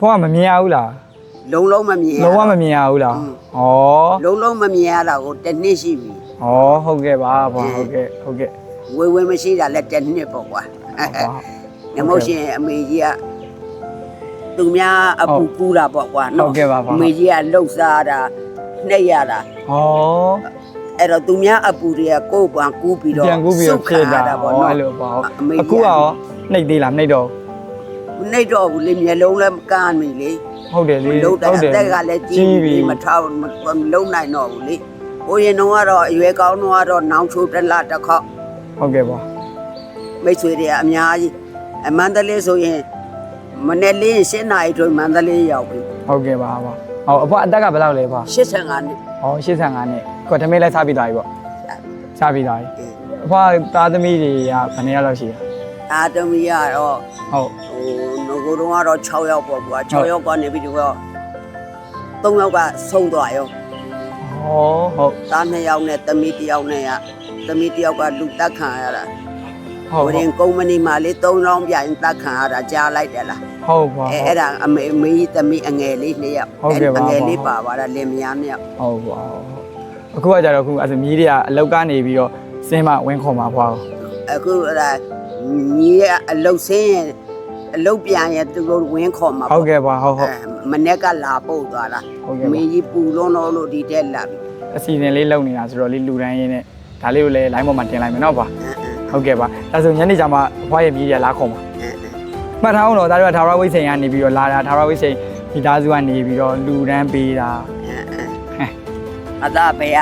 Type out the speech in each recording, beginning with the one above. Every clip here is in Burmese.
ဘွားကမမြင်ရဘူးလားလုံးလုံးမမြင်ရလုံးဝမမြင်ရဘူးလားอืมဩလုံးလုံးမမြင်ရတာကိုတစ်နှစ်ရှိပြီဩဟုတ်ကဲ့ပါဘွားဟုတ်ကဲ့ဟုတ်ကဲ့ဝေဝေမရှိတာလည်းတစ်နှစ်ပေါ့ကွာဘွားငမို့ရှင်အမေကြီးကသူများအပူကူးတာပေါ့ကွာဟုတ်ကဲ့ပါပါအမေကြီးကလှုပ်ရှားတာနှိပ်ရတာဩအဲ့တော့သူများအပူတွေကကိုယ့်ဘံကူးပြီးတော့ပြန်ကူးပြီးတော့ဆုတ်ဖြစ်တာတာဩပေါ့နော်အဲ့လိုပါဟုတ်အမေကြီးအခုကရောနှိပ်သေးလားမနှိပ်တော့ နှိပ်တော့ဘူးလေမျက်လုံးလည်းမကန်းပြီလေဘူးဟုတ်တယ်လေလုံးတယ်ဟုတ်အတယ်သက်ကလည်းကြီးပြီမထောက်မမလုံးနိုင်တော့ဘူးလေဟိုရင်တော့ကတော့အရွယ်ကောင်းတော့ကတော့နောင်ချိုးတစ်လတစ်ခေါက်ဟုတ်ကဲ့ဘွားမိတ်ဆွေတွေကအများကြီးအမန္တလေးဆိုရင်မနေ့လေးရှင်းနိုင်ဆိုမန္တလေးရောက်ပြီဟုတ်ကဲ့ပါဘွားဟောအဘွားအသက်ကဘယ်လောက်လဲဘွား85နှစ်ဟော85နဲ့ကိုထမင်းလဲစားပြီးသွားပြီပေါ့စားပြီးသွားပြီအဘွားသားသမီးတွေကဘယ်နှစ်ယောက်လောက်ရှိလဲအာတမီကတော့ဟုတ် ဟိုငကိုတော့ကတော့6ယောက်ပေါ့ကွာ6ယောက်ကနေပြီးတော့3ယောက်ကဆုံးသွားရောဟောဟုတ်သား2ယောက်နဲ့သမီး1ယောက်နဲ့ကသမီး1ယောက်ကလူတက်ခံရတာဟုတ်ဟိုရင်ကုမ္ပဏီမှာလေ3လောင်းပြိုင်တက်ခံရတာကြားလိုက်တယ်လားဟုတ်ပါအဲအဲ့ဒါအမေအမေကြီးသမီးအငယ်လေး2ယောက်ဟုတ်ကဲ့ပါအငယ်လေးပါသွားတာလင်မယား2ယောက်ဟုတ်ပါအခုကကြတော့အခုအဲ့ဒါမြည်တွေကအလောက်ကနေပြီးတော့စင်းမဝင်းခေါ်มาဖွာအခုအဲ့ဒါညီရဲ့အလုတ်ဆင်းရင် အလုတ်ပြန်ရင်သူတို့ဝင်းခေါ်မှာဟုတ်ကဲ့ပါဟုတ်ဟုတ်အဲမနေ့ကလာပုတ်သွားတာဟုတ်ကဲ့ပါမေကြီးပူလုံးတော့လို့ဒီတက်လာပြီအစီအစဉ်လေးလုပ်နေတာဆိုတော့လေးလူတန်းရင်းနဲ့ဒါလေးကိုလည်း line ပေါ်မှာတင်လိုက်မယ်နော်ပါအဲအဲဟုတ်ကဲ့ပါဒါဆိုညနေကျမှအဖွားရဲ့မြည်တွေကလာခေါ်မှာအဲအဲမှတ်ထားအောင်တော့ဒါတို့ကသာရဝိတ်စိန်ကနေပြီးတော့လာတာသာရဝိတ်စိန်ဒီသားစုကနေပြီးတော့လူတန်းပေးတာအသာဘေးက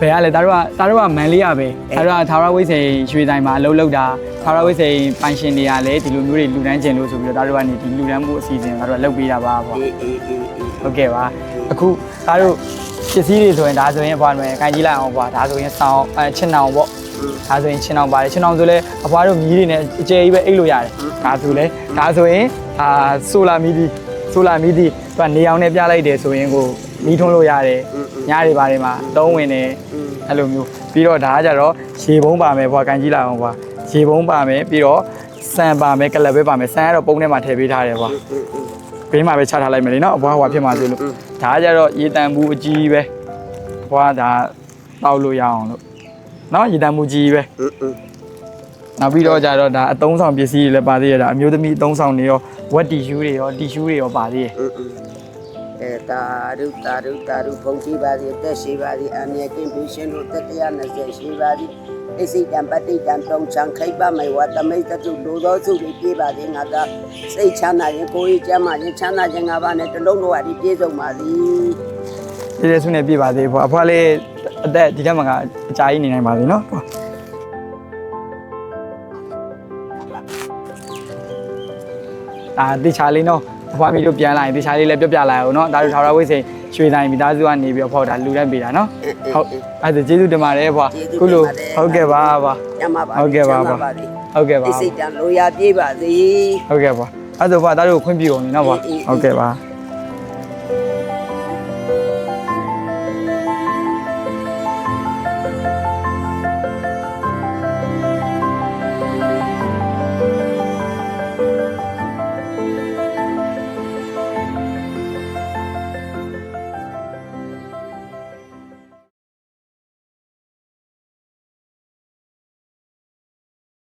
ဘယ်ကလဲဒါတို့ကဒါတို့ကမန်လေးရပဲဒါတို့ကသာရဝိတ်စိန်ရွှေတိုင်းမှာအလုပ်လုပ်တာသာရဝိတ်စိန်ပိုင်ရှင်တွေကလည်းဒီလိုမျိုးတွေလူတန်းကျင်လို့ဆိုပြီးတော့ဒါတို့ကနေဒီလူတန်းမှုအစီအစဉ်ဒါတို့ကလုပ်ပေးတာပါပေါ့အေးအေးအေးအေးဟုတ်ကဲ့ပါအခုဒါတို့ပစ္စည်းတွေဆိုရင်ဒါဆိုရင်ဘွားမယ်ခိုင်ကြီးလိုက်အောင်ဘွားဒါဆိုရင်စောင်းအဲချင်းနောင်ပေါ့ဒါဆိုရင်ချင်းနောင်ပါတယ်ချင်းနောင်ဆိုလဲအဘွားတို့မြီးတွေနဲ့အကျယ်ကြီးပဲအိတ်လို့ရတယ်ဒါဆိုလဲဒါဆိုရင်အာဆိုလာမီဒီဆိုလာမီဒီသူကနေအောင်နဲ့ပြလိုက်တယ်ဆိုရင်ကို မီးထွန်းလို့ရတယ်ညတွေပါတယ်မှာသုံးဝင်တယ်အဲ့လိုမျိုးပြီးတော့ဒါကကြတော့ရေပုံးပါမယ်ဘွားခိုင်ကြီးလိုက်အောင်ဘွားရေပုံးပါမယ်ပြီးတော့ဆန်ပါမယ်ကလပ်ပဲပါမယ်ဆန်ကတော့ပုံထဲမှာထည့်ပေးထားတယ်ဘွားဘေးမှာပဲချထားလိုက်မယ်လေနော်အဘွားဟွာဖြစ်မှာဆိုလို့ဒါကကြတော့ရေတန်ဘူးအကြီးပဲဘွားဒါတောက်လို့ရအောင်လို့နော်ရေတန်ဘူးကြီးပဲနောက်ပြီးတော့ကြတော့ဒါအသုံးဆောင်ပစ္စည်းတွေလည်းပါသေးရတာအမျိုးသမီးအသုံးဆောင်တွေရောဝက်တီရှူးတွေရောတီရှူးတွေရောပါသေးတယ် အဲတာရုတာရုတာရုဖုန်ကြီးပါစီအသက်ရှိပါစီအမြဲကင်းပြီးရှင်တို့တက်120ရှိပါစီအစိတံပတိတံတုံချံခိပမေဝတမိတ်တုလိုသောစုတွေပြေးပါစေငါသာစိတ်ချမ်းသာရင်ကိုယ်ကြီးကျမ်းမာရင်ချမ်းသာခြင်းငါးပါးနဲ့တလုံးလုံးအဒီပြေဆုံးပါစီဒီလေဆုနဲ့ပြပါသေးဘွားအဖွားလေးအသက်ဒီထက်မှကအကြာကြီးနေနိုင်ပါသေးနော်ဘွားဒါတိချာလေးနော် အဖွားမီတို့ပြန်လာရင်တိချာလေးလည်းပြပြလာအောင်နော်ဒါတို့ထာဝရဝိတ်စိန်ရွှေတိုင်းမိသားစုကနေပြီးတော့ဖောက်တာလူတန်းပေးတာနော်ဟုတ်အဲ့ဒါကျေးဇူးတင်ပါတယ်ဖွာခုလိုဟုတ်ကဲ့ပါပါကျမ်းမာပါဟုတ်ကဲ့ပါပါချမ်းသာစေဟုတ်ကဲ့ပါဒီစိတ်တံလိုရာပြေးပါစေဟုတ်ကဲ့ပါအဲ့ဒါဖွာဒါတို့ခွင့်ပြုအောင်နော်ဖွာအေးအေးဟုတ်ကဲ့ပါ